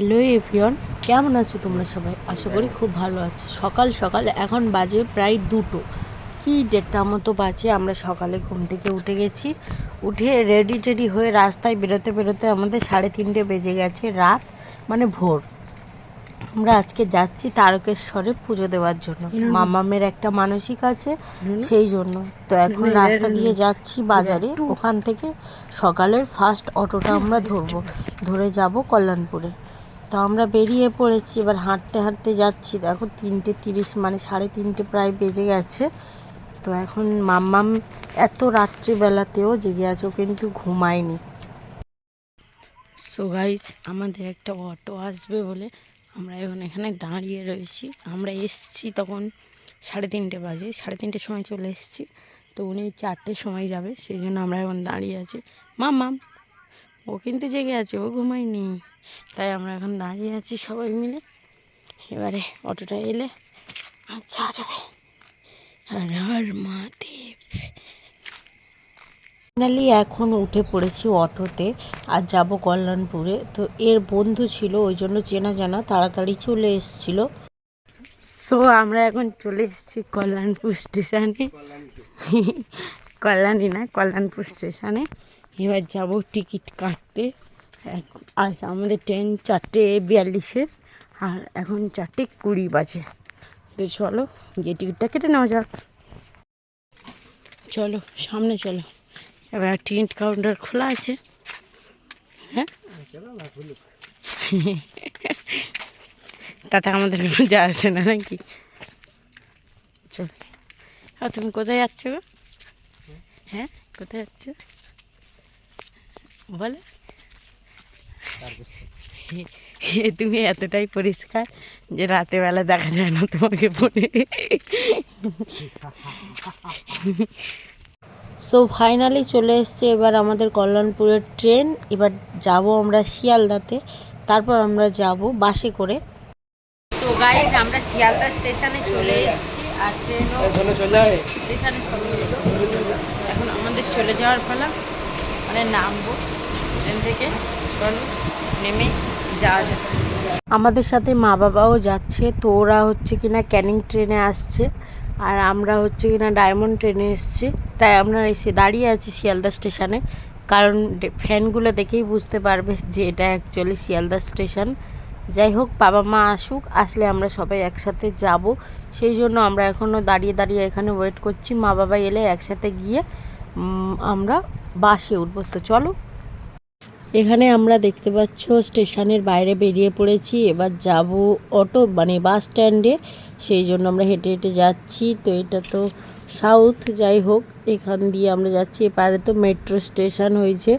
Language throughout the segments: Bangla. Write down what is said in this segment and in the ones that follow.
হ্যালো এভরিওয়ান কেমন আছো তোমরা সবাই? আশা করি খুব ভালো আছো। সকাল সকাল এখন বাজে প্রায় দুটো। কি দেড়টা মতো বাজে আমরা সকালে ঘুম থেকে উঠে গেছি। উঠে রেডি টেডি হয়ে রাস্তায় বেরোতে বেরোতে আমাদের সাড়ে তিনটে বেজে গেছে রাত মানে ভোর। আমরা আজকে যাচ্ছি তারকেশ্বরে পুজো দেওয়ার জন্য। মামামের একটা মানসিক আছে সেই জন্য। তো এখন রাস্তা দিয়ে যাচ্ছি বাজারে। ওখান থেকে সকালের ফার্স্ট অটোটা আমরা ধরবো। ধরে যাব কল্যাণপুরে। তো আমরা বেরিয়ে পড়েছি, এবার হাঁটতে হাঁটতে যাচ্ছি। দেখো তিনটে তিরিশ মানে সাড়ে তিনটে প্রায় বেজে গেছে। তো এখন মাম্মাম এত রাত্রিবেলাতেও জেগে আছে, ও কিন্তু ঘুমায়নি। সো গাইজ আমাদের একটা অটো আসবে বলে আমরা এখন এখানে দাঁড়িয়ে রয়েছি। আমরা এসছি তখন সাড়ে তিনটে বাজে, সাড়ে তিনটের সময় চলে এসেছি। তো উনি চারটের সময় যাবে, সেই জন্য আমরা এখন দাঁড়িয়ে আছি। মাম মাম ও কিন্তু জেগে আছে, ও ঘুমায়নি। তাই আমরা এখন দাঁড়িয়ে আছি সবাই মিলে। এবারে অটোটা এলে আচ্ছা যাবে। হর মহাদেব ফাইনালি এখন উঠে পড়েছি অটোতে আর যাব কল্যাণপুরে। তো এর বন্ধু ছিল, ওই জন্য চেনা জানা তাড়াতাড়ি চলে এসেছিল। সো আমরা এখন চলে এসেছি কল্যাণপুর স্টেশনে। কল্যাণী না, কল্যাণপুর স্টেশনে। এবার যাব টিকিট কাটতে। আজ আমাদের ট্রেন চারটে বিয়াল্লিশে আর এখন চারটে কুড়ি বাজে। তো চলো, গিয়ে টিকিটটা কেটে নেওয়া যাক। চলো, সামনে চলো। এবার টিকিট কাউন্টার খোলা আছে। হ্যাঁ? তাতে আমাদের যা আসে না নাকি? চল। আর তুমি কোথায় যাচ্ছ গো? হ্যাঁ? কোথায় যাচ্ছ? বলে। তুমি এতটাই পরিষ্কার যে রাতের বেলা দেখা যায় না তোমাকে পরে সো ফাইনালি চলে এসছে এবার আমাদের কল্যাণপুরের ট্রেন। এবার যাব আমরা শিয়ালদাতে। তারপর আমরা যাব বাসে করে। তো গাইজ আমরা শিয়ালদা স্টেশনে চলে এসেছি আর ট্রেনও স্টেশনে চলে এলো এখন আমাদের চলে যাওয়ার পালা। মানে নামবো ট্রেন থেকে। চলো নেমে যাওয়া যাবে। আমাদের সাথে মা বাবাও যাচ্ছে, তো ওরা হচ্ছে কিনা ক্যানিং ট্রেনে আসছে, আর আমরা হচ্ছে কিনা ডায়মন্ড ট্রেনে এসেছি। তাই আমরা এসে দাঁড়িয়ে আছি শিয়ালদা স্টেশনে, কারণ ফ্যানগুলো দেখেই বুঝতে পারবে যে এটা অ্যাকচুয়ালি শিয়ালদা স্টেশন। যাই হোক, বাবা মা আসুক, আসলে আমরা সবাই একসাথে যাব। সেই জন্য আমরা এখনও দাঁড়িয়ে দাঁড়িয়ে এখানে ওয়েট করছি। মা বাবা এলে একসাথে গিয়ে আমরা বাসে উঠবো। তো চলো। এখানে আমরা দেখতে পাচ্ছ, স্টেশনের বাইরে বেরিয়ে পড়েছি। এবার যাব অটো মানে বাস স্ট্যান্ডে। সেই জন্য আমরা হেঁটে হেঁটে যাচ্ছি। তো এটা তো সাউথ, যাই হোক, এখান দিয়ে আমরা যাচ্ছি। এপারে তো মেট্রো স্টেশন হয়েছে।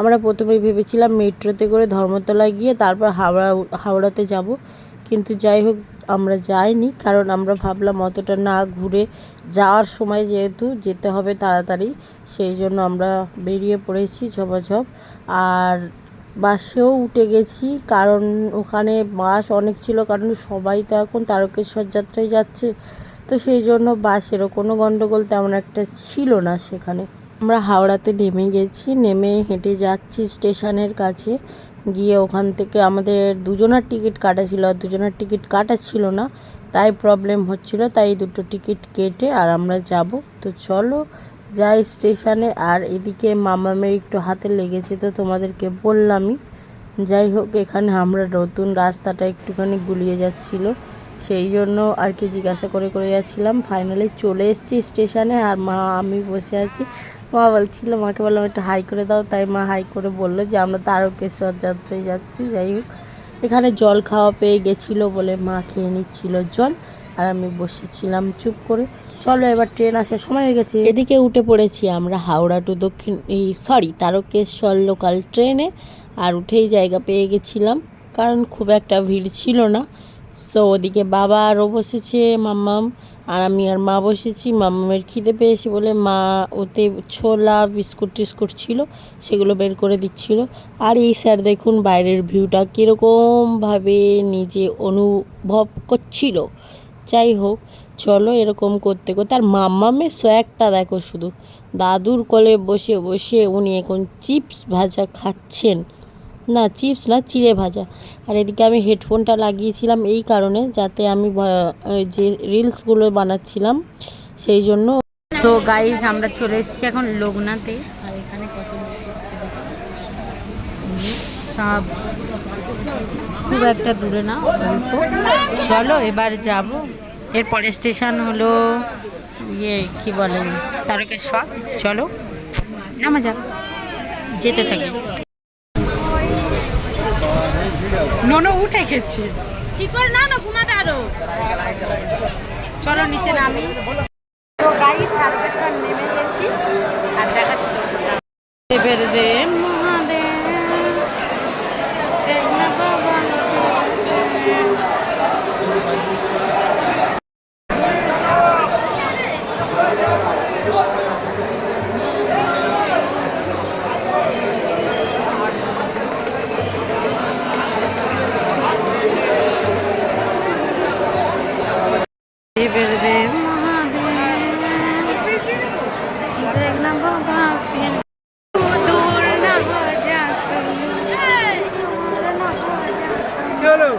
আমরা প্রথমে ভেবেছিলাম মেট্রোতে করে ধর্মতলা গিয়ে তারপর হাওড়া, হাওড়াতে যাব। কিন্তু যাই হোক, আমরা যাইনি, কারণ আমরা ভাবলাম অতটা না ঘুরে যাওয়ার সময় যেহেতু যেতে হবে তাড়াতাড়ি, সেই জন্য আমরা বেরিয়ে পড়েছি ঝপাঝপ। আর বাসেও উঠে গেছি, কারণ ওখানে বাস অনেক ছিল, কারণ সবাই তো এখন তারকেশ্বর যাত্রায় যাচ্ছে। তো সেই জন্য বাসেরও কোনো গণ্ডগোল তেমন একটা ছিল না সেখানে। আমরা হাওড়াতে নেমে গেছি, নেমে হেঁটে যাচ্ছি স্টেশনের কাছে। গিয়ে ওখান থেকে আমাদের দুজনের টিকিট কাটা ছিল আর দুজনের টিকিট কাটা ছিল না, তাই প্রবলেম হচ্ছিল, তাই দুটো টিকিট কেটে আর আমরা যাব। তো চলো যাই স্টেশনে, আর এদিকে মামামের একটু হাতে লেগেছে তো তোমাদেরকে বললামই। যাই হোক, এখানে আমরা নতুন রাস্তাটা একটুখানি গুলিয়ে যাচ্ছিল, সেই জন্য আর কি জিজ্ঞাসা করে করে যাচ্ছিলাম। ফাইনালি চলে এসেছি স্টেশনে, আর মা, আমি বসে আছি। মা বলছিল, মাকে বললাম একটু হাই করে দাও। তাই মা হাই করে বলল যে, আমরা তারকেশ্বর যাত্রায় যাচ্ছি, যাই হোক। এখানে জল খাওয়া পেয়ে গেছিল বলে মা খেয়ে নিচ্ছিল জল আর আমি বসেছিলাম চুপ করে। চলো এবার ট্রেন আসার সময় হয়ে গেছে। এদিকে উঠে পড়েছি আমরা হাওড়া টু দক্ষিণ, এই সরি তারকেশ্বর লোকাল ট্রেনে আর উঠেই জায়গা পেয়ে গেছিলাম, কারণ খুব একটা ভিড় ছিল না। সো ওদিকে বাবা আরও বসেছে, মাম্মাম। আর আমি আর মা বসেছি মাম্মামের খিদে পেয়েছি বলে মা ওতে ছোলা, বিস্কুট টিস্কুট ছিল, সেগুলো বের করে দিচ্ছিল। আর এই স্যার দেখুন বাইরের ভিউটা কীরকমভাবে নিজে অনুভব করছিল। যাই হোক, চলো এরকম করতে করতে, আর মাম্মামের সোয়াগটা দেখো শুধু। দাদুর কোলে বসে বসে উনি এখন চিপস ভাজা খাচ্ছেন। না চিপস না, চিড়ে ভাজা। আর এদিকে আমি হেডফোনটা লাগিয়েছিলাম এই কারণে, যাতে আমি যে রিলসগুলো বানাচ্ছিলাম, সেই জন্য। তো গাইজ আমরা চলে এসেছি এখন লোকনাথে। আর এখানে কত সব খুব একটা দূরে না, অল্প। চলো, এবার যাব। এরপরে স্টেশন হলো ইয়ে কি বলে, তারকেশ্বর। চলো, নামা যাক। যেতে থাকি। ননো উঠে গেছে কি করে না না ঘুমাবে আরও। চলো নিচে নামি। তো গাইস তারকেশ্বর নেমে গেছি। আর দেখাচ্ছি তোমাদের। দেবের রে মহাদেব দেখ না বাবা দেবের রে মহাদেব দেখ না বাবা ফির দূর না হো যা সল্লু দূর না হো যা কি হলো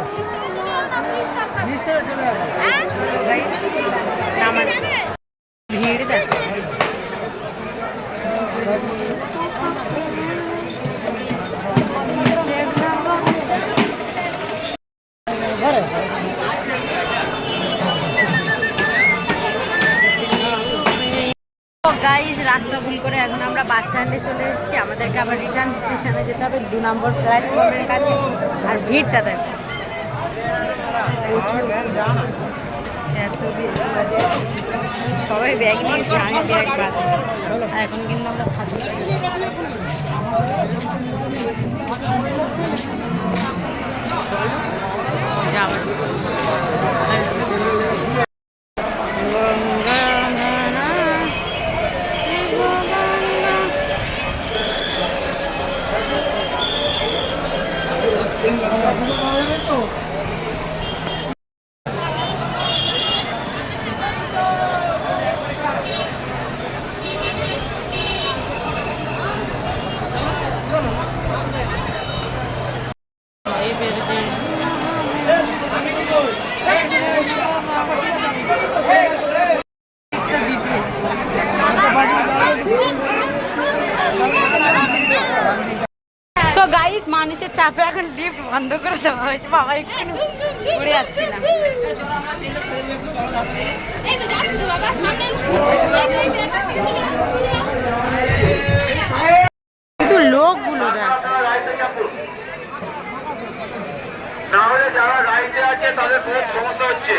নামান ভিড় দেখো গাইজ রাস্তা ভুল করে এখন আমরা বাস স্ট্যান্ডে চলে এসেছি। আমাদেরকে আবার রিটার্ন স্টেশনে যেতে হবে। দু নম্বর প্ল্যাটফর্মের কাছে। আর ভিড়টা দেখো। সবাই ব্যাগ নিয়েছে আমি ব্যাগ এখন কিন্তু আমরা খাচ্ছি। হয়েছে বাবা একটু ঘুরে যাচ্ছিলাম কিন্তু লোকগুলো দেখ। তাহলে যারা রাইডে আছে তাদের খুব সমস্যা হচ্ছে।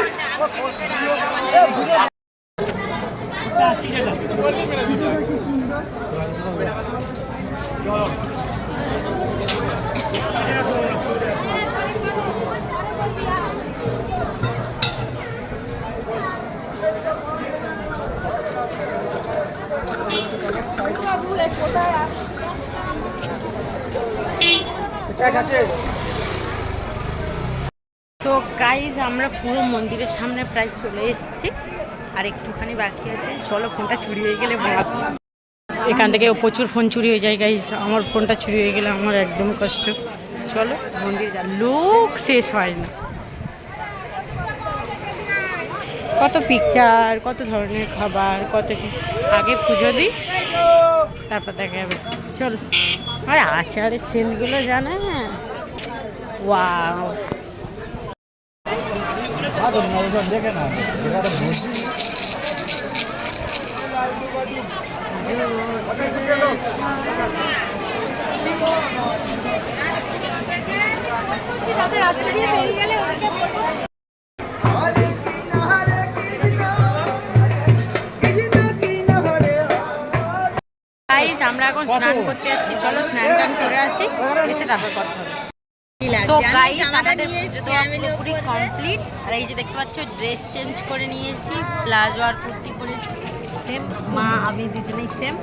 তো গাইজ আমরা পুরো মন্দিরের সামনে প্রায় চলে এসেছি। আর একটুখানি বাকি আছে। চলো, ফোনটা চুরি হয়ে গেলে এখান থেকে প্রচুর ফোন চুরি হয়ে যায় গাইজ আমার ফোনটা চুরি হয়ে গেলে আমার একদম কষ্ট। চলো, মন্দির যা। লোক শেষ হয় না। কত পিকচার কত ধরনের খাবার, কত আগে পুজো দিই, তারপর দেখা যাবে। চল। আর আচারের সেন্টগুলো জানে? ওয়াও আমরা এখন স্নান করতে যাচ্ছি। চলো স্নান টান করে আসি এসে তারপর কথা হবে। তো গাইস আমাদের পুরোপুরি কমপ্লিট আর এই যে দেখতে পাচ্ছ ড্রেস চেঞ্জ করে নিয়েছি প্লাজো আর কুর্তি পরেছি। সেম মা আমি দুজনেই সেম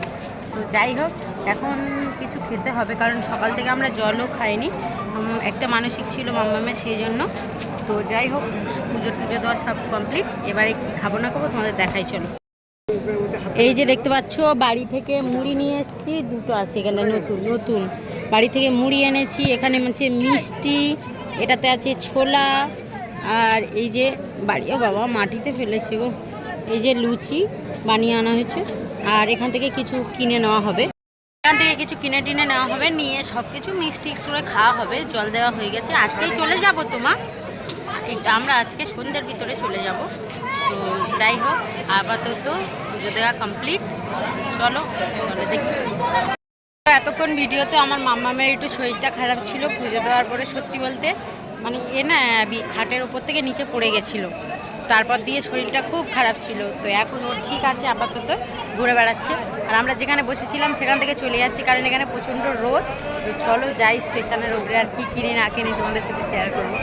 তো যাই হোক এখন কিছু খেতে হবে কারণ সকাল থেকে আমরা জলও খাইনি। একটা মানসিক ছিল মাম্মামের সেই জন্য। তো যাই হোক পুজো টুজো দেওয়া সব কমপ্লিট এবারে কি খাব না খাব তোমাদের দেখাই চলো। এই যে দেখতে পাচ্ছ, বাড়ি থেকে মুড়ি নিয়ে এসেছি, দুটো আছে এখানে নতুন নতুন। বাড়ি থেকে মুড়ি এনেছি, এখানে হচ্ছে মিষ্টি, এটাতে আছে ছোলা, আর এই যে বাড়ি, ও বাবা, মাটিতে ফেলেছে গো। এই যে লুচি বানিয়ে আনা হয়েছে, আর এখান থেকে কিছু কিনে নেওয়া হবে। এখান থেকে কিছু কিনে টিনে নেওয়া হবে, নিয়ে সব কিছু মিক্স টিক্স করে খাওয়া হবে, জল দেওয়া হয়ে গেছে। আজকেই চলে যাব তোমা। এইটা আমরা আজকে সন্ধ্যের ভিতরে চলে যাব। তো যাই হোক, আপাতত পুজো দেওয়া কমপ্লিট চলো চলে দেখি। এতক্ষণ ভিডিওতে আমার মাম্মামের একটু শরীরটা খারাপ ছিল, পুজো দেওয়ার পরে সত্যি বলতে মানে এ না খাটের উপর থেকে নিচে পড়ে গেছিল। তারপর দিয়ে শরীরটা খুব খারাপ ছিল। তো এখন ওর ঠিক আছে, আপাতত ঘুরে বেড়াচ্ছে। আর আমরা যেখানে বসেছিলাম সেখান থেকে চলে যাচ্ছি, কারণ এখানে প্রচণ্ড রোদ। তো চলো যাই, স্টেশনের উপরে আর কি কিনি না কিনি তোমাদের সাথে শেয়ার করব।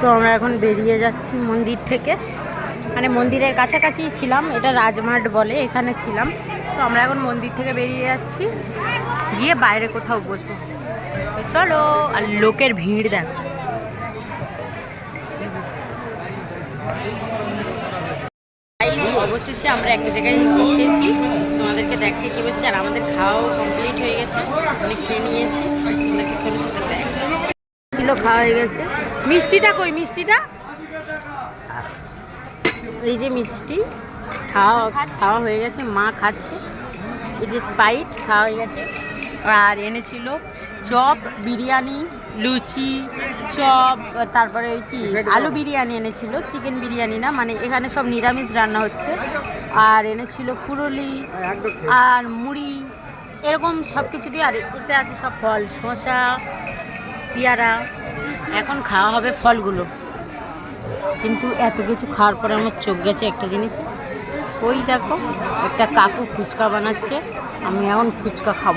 তো আমরা এখন বেরিয়ে যাচ্ছি মন্দির থেকে। মানে মন্দিরের কাছাকাছি ছিলাম, এটা রাজমাট বলে এখানে ছিলাম। তো আমরা এখন মন্দির থেকে বেরিয়ে যাচ্ছি। গিয়ে বাইরে কোথাও বসবো। চলো, আর লোকের ভিড় দেখো। অবশেষে আমরা একটা জায়গায় বসেছি তোমাদেরকে দেখাই কি বসেছি আর আমাদের খাওয়াও কমপ্লিট হয়ে গেছে। আমি খেয়ে নিয়েছি। তোমাদেরকে ছোটো ছোটো দেখ ছিল খাওয়া হয়ে গেছে। মিষ্টিটা কই মিষ্টিটা? এই যে মিষ্টি খাওয়া খাওয়া হয়ে গেছে মা খাচ্ছে। এই যে স্পাইট খাওয়া হয়ে গেছে। আর এনেছিল চপ বিরিয়ানি লুচি চপ তারপরে ওই কি আলু বিরিয়ানি এনেছিল চিকেন বিরিয়ানি না মানে এখানে সব নিরামিষ রান্না হচ্ছে। আর এনেছিল ফুরলি আর মুড়ি এরকম সব কিছু দিয়ে আর এতে আছে সব ফল শসা পেয়ারা এখন খাওয়া হবে ফলগুলো। কিন্তু এত কিছু খাওয়ার পরে আমার চোখ গেছে একটা জিনিস। ওই দেখো একটা কাকু ফুচকা বানাচ্ছে আমি এখন ফুচকা খাব।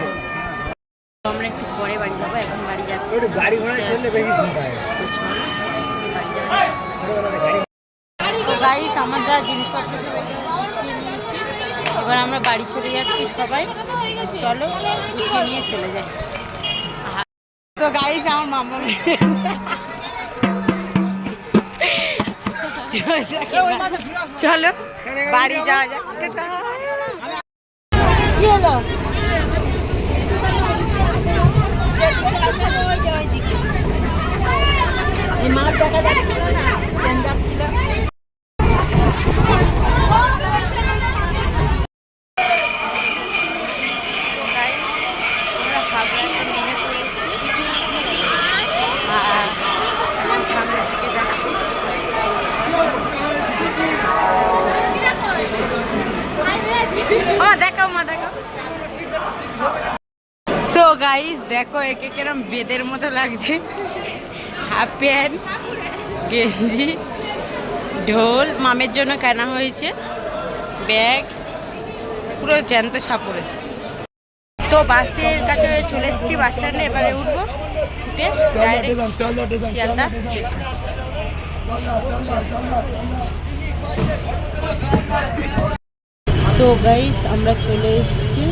আমরা একটু পরে বাড়ি যাব এখন বাড়ি যাচ্ছি। গাড়ি ঘোড়া চললে বেশি গাইস আমরা জিনিসপত্র এবার আমরা বাড়ি চলে যাচ্ছি সবাই। চলো গুছিয়ে নিয়ে চলে যাই। তো গাইস আমার মামা চলো বাড়ি যাওয়া যাক। কি হলো এই দেখা যাচ্ছিল না যাচ্ছিল দেখো একে কিরম বেদের মতো লাগছে। হাফ প্যান্ট গেঞ্জি ঢোল মামের জন্য কেনা হয়েছে। ব্যাগ পুরো জ্যান্ত সাপুরে। তো বাসের কাছে চলে এসেছি বাস স্ট্যান্ডে এবারে উঠবো। উঠে শিয়ালদা। তো গাইস আমরা চলে এসেছি।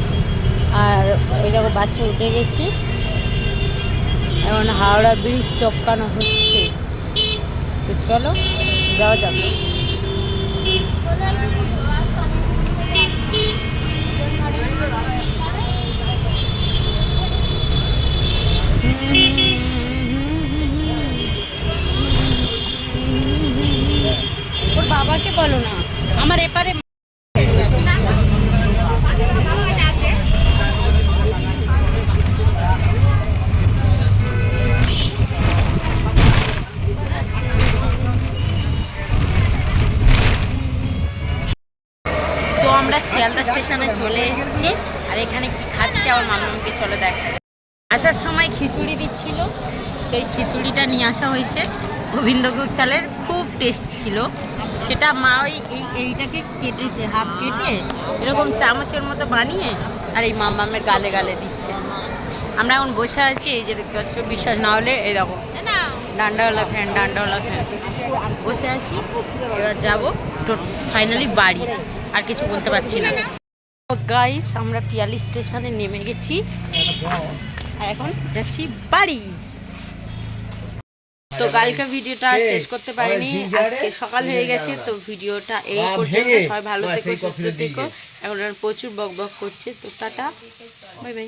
আর ওই দেখো বাসে উঠে গেছি। এখন হাওড়া ব্রিজ টপকানো হচ্ছে। তো চলো যাওয়া ওর বাবাকে বলো না। আমার এপারে শিয়ালদা স্টেশনে চলে এসেছি। আর এখানে কি খাচ্ছি আমার মামাকে চলে দেখ। আসার সময় খিচুড়ি দিচ্ছিল। সেই খিচুড়িটা নিয়ে আসা হয়েছে। গোবিন্দভোগ চালের খুব টেস্ট ছিল। সেটা মা ওই এই এইটাকে কেটেছে হাফ কেটে এরকম চামচের মতো বানিয়ে আর এই মামামের গালে গালে দিচ্ছে। আমরা এখন বসে আছি, এই যে দেখতে পাচ্ছ, বিশ্বাস না হলে এই দেখো, ডান্ডাওয়ালা ফ্যান ডান্ডাওয়ালা ফ্যান বসে আছি, এবার যাব ফাইনালি বাড়ি। আর কিছু বলতে পারছি না। গাইস আমরা পিয়ালি স্টেশনে নেমে গেছি। আর এখন যাচ্ছি বাড়ি। তো কালকে ভিডিওটা শেষ করতে পারিনি। আজকে সকাল হয়ে গেছে তো ভিডিওটা এই পর্যন্ত সবাই ভালো থেকো সুস্থ থেকো। এখন আর প্রচুর বক বক করছে তো টাটা। Bye bye.